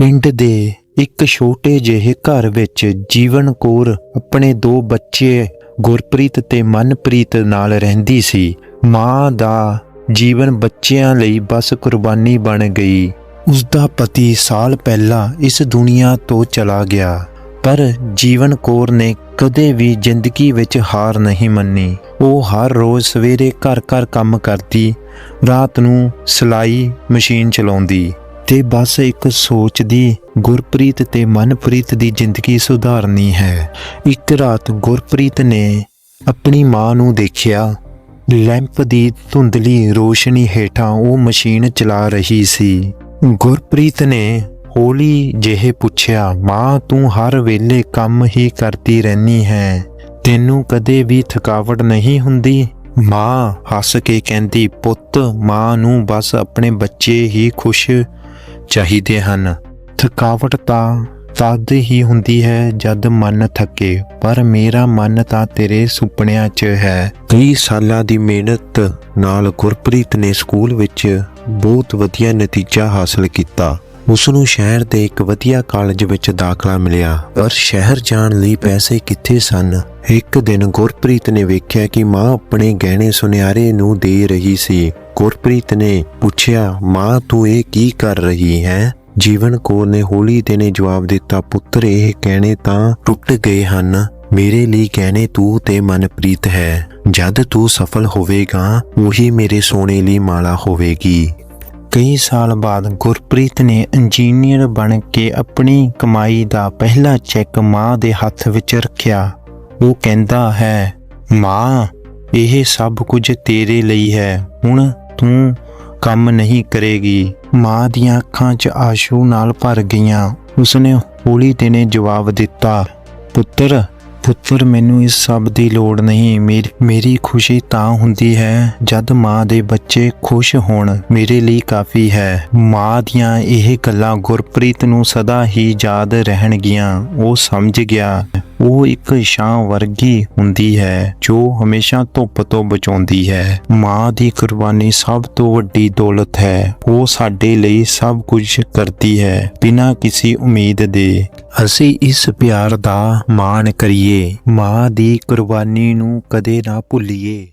ਪਿੰਡ ਦੇ ਇੱਕ ਛੋਟੇ ਜਿਹੇ ਘਰ ਵਿੱਚ ਜੀਵਨ ਕੌਰ ਆਪਣੇ ਦੋ ਬੱਚੇ ਗੁਰਪ੍ਰੀਤ ਤੇ ਮਨਪ੍ਰੀਤ ਨਾਲ ਰਹਿੰਦੀ ਸੀ। ਮਾਂ ਦਾ ਜੀਵਨ ਬੱਚਿਆਂ ਲਈ ਬਸ ਕੁਰਬਾਨੀ ਬਣ ਗਈ। ਉਸ ਦਾ ਪਤੀ ਸਾਲ ਪਹਿਲਾਂ ਇਸ ਦੁਨੀਆ ਤੋਂ ਚਲਾ ਗਿਆ, ਪਰ ਜੀਵਨ ਕੌਰ ਨੇ ਕਦੇ ਵੀ ਜ਼ਿੰਦਗੀ ਵਿੱਚ ਹਾਰ ਨਹੀਂ ਮੰਨੀ। ਉਹ ਹਰ ਰੋਜ਼ ਸਵੇਰੇ ਘਰ-ਘਰ ਕੰਮ ਕਰਦੀ, ਰਾਤ ਨੂੰ ਸਿਲਾਈ ਮਸ਼ੀਨ ਚਲਾਉਂਦੀ। ਤੇ ਬਸ ਇੱਕ ਸੋਚਦੀ ਗੁਰਪ੍ਰੀਤ ਤੇ ਮਨਪ੍ਰੀਤ ਦੀ ਜ਼ਿੰਦਗੀ ਸੁਧਾਰਨੀ ਹੈ। ਇੱਕ ਰਾਤ ਗੁਰਪ੍ਰੀਤ ਨੇ ਆਪਣੀ ਮਾਂ ਨੂੰ ਦੇਖਿਆ। ਲੈਂਪ ਦੀ ਧੁੰਦਲੀ ਰੋਸ਼ਨੀ ਹੇਠਾਂ ਉਹ ਮਸ਼ੀਨ ਚਲਾ ਰਹੀ ਸੀ। ਗੁਰਪ੍ਰੀਤ ਨੇ ਹੌਲੀ ਜਿਹੇ ਪੁੱਛਿਆ, ਮਾਂ, ਤੂੰ ਹਰ ਵੇਲੇ ਕੰਮ ਹੀ ਕਰਦੀ ਰਹਿਨੀ ਹੈ। ਤੈਨੂੰ ਕਦੇ ਵੀ ਥਕਾਵਟ ਨਹੀਂ ਹੁੰਦੀ? ਮਾਂ ਹੱਸ ਕੇ ਕਹਿੰਦੀ, ਪੁੱਤ, ਮਾਂ ਨੂੰ ਬਸ ਆਪਣੇ ਬੱਚੇ ਹੀ ਖੁਸ਼ ਚਾਹੀਦੇ ਹਨ। ਥਕਾਵਟ ਤਾਂ ਤਦ ਹੀ ਹੁੰਦੀ ਹੈ ਜਦ ਮਨ ਥੱਕੇ ਪਰ ਮੇਰਾ ਮਨ ਤਾਂ ਤੇਰੇ ਸੁਪਨਿਆਂ 'ਚ ਹੈ। ਕਈ ਸਾਲਾਂ ਦੀ ਮਿਹਨਤ ਨਾਲ ਗੁਰਪ੍ਰੀਤ ਨੇ ਸਕੂਲ ਵਿੱਚ ਬਹੁਤ ਵਧੀਆ ਨਤੀਜਾ ਹਾਸਲ ਕੀਤਾ। ਉਸ ਨੂੰ ਸ਼ਹਿਰ ਦੇ ਇੱਕ ਵਧੀਆ ਕਾਲਜ ਵਿੱਚ ਦਾਖਲਾ ਮਿਲਿਆ। ਪਰ ਸ਼ਹਿਰ ਜਾਣ ਲਈ ਪੈਸੇ ਕਿੱਥੇ ਸਨ? ਇੱਕ ਦਿਨ ਗੁਰਪ੍ਰੀਤ ਨੇ ਵੇਖਿਆ ਕਿ ਮਾਂ ਆਪਣੇ ਗਹਿਣੇ ਸੁਨਿਆਰੇ ਨੂੰ ਦੇ ਰਹੀ ਸੀ। ਗੁਰਪ੍ਰੀਤ ਨੇ ਪੁੱਛਿਆ, ਮਾਂ, ਤੂੰ ਇਹ ਕੀ ਕਰ ਰਹੀ ਹੈ? ਜੀਵਨ ਕੌਰ ਨੇ ਹੌਲੀ ਦੇ ਨੇ ਜਵਾਬ ਦਿੱਤਾ, ਪੁੱਤਰ, ਇਹ ਕਹਿਣੇ ਤਾਂ ਟੁੱਟ ਗਏ ਹਨ। ਮੇਰੇ ਲਈ ਕਹਿਣੇ ਤੂੰ ਤੇ ਮਨਪ੍ਰੀਤ ਹੈ। ਜਦ ਤੂੰ ਸਫਲ ਹੋਵੇਗਾ, ਉਹੀ ਮੇਰੇ ਸੋਨੇ ਲਈ ਮਾਲਾ ਹੋਵੇਗੀ। ਕਈ ਸਾਲ ਬਾਅਦ ਗੁਰਪ੍ਰੀਤ ਨੇ ਇੰਜੀਨੀਅਰ ਬਣ ਕੇ ਆਪਣੀ ਕਮਾਈ ਦਾ ਪਹਿਲਾ ਚੈੱਕ ਮਾਂ ਦੇ ਹੱਥ ਵਿੱਚ ਰੱਖਿਆ। ਉਹ ਕਹਿੰਦਾ ਹੈ, ਮਾਂ, ਇਹ ਸਭ ਕੁਝ ਤੇਰੇ ਲਈ ਹੈ। ਹੁਣ ਤੂੰ ਕੰਮ ਨਹੀਂ ਕਰੇਗੀ। ਮਾਂ ਦੀਆਂ ਅੱਖਾਂ 'ਚ ਆਸ਼ੂ ਨਾਲ ਭਰ ਗਈਆਂ। ਉਸਨੇ ਹੌਲੀ ਤੇ ਜਵਾਬ ਦਿੱਤਾ, ਪੁੱਤਰ ਪੁੱਤਰ, ਮੈਨੂੰ ਇਸ ਸਭ ਦੀ ਲੋੜ ਨਹੀਂ। ਮੇਰੀ ਮੇਰੀ ਖੁਸ਼ੀ ਤਾਂ ਹੁੰਦੀ ਹੈ ਜਦ ਮਾਂ ਦੇ ਬੱਚੇ ਖੁਸ਼ ਹੋਣ। ਮੇਰੇ ਲਈ ਕਾਫੀ ਹੈ। ਮਾਂ ਦੀਆਂ ਇਹ ਗੱਲਾਂ ਗੁਰਪ੍ਰੀਤ ਨੂੰ ਸਦਾ ਹੀ ਯਾਦ ਰਹਿਣਗੀਆਂ। ਉਹ ਸਮਝ ਗਿਆ। ਉਹ ਇੱਕ ਛਾਂ ਵਰਗੀ ਹੁੰਦੀ ਹੈ, ਜੋ ਹਮੇਸ਼ਾ ਧੁੱਪ ਤੋਂ ਬਚਾਉਂਦੀ ਹੈ। ਮਾਂ ਦੀ ਕੁਰਬਾਨੀ ਸਭ ਤੋਂ ਵੱਡੀ ਦੌਲਤ ਹੈ। ਉਹ ਸਾਡੇ ਲਈ ਸਭ ਕੁਝ ਕਰਦੀ ਹੈ, ਬਿਨਾਂ ਕਿਸੇ ਉਮੀਦ ਦੇ। ਅਸੀਂ ਇਸ ਪਿਆਰ ਦਾ ਮਾਣ ਕਰੀਏ। ਮਾਂ ਦੀ ਕੁਰਬਾਨੀ ਨੂੰ ਕਦੇ ਨਾ ਭੁੱਲੀਏ।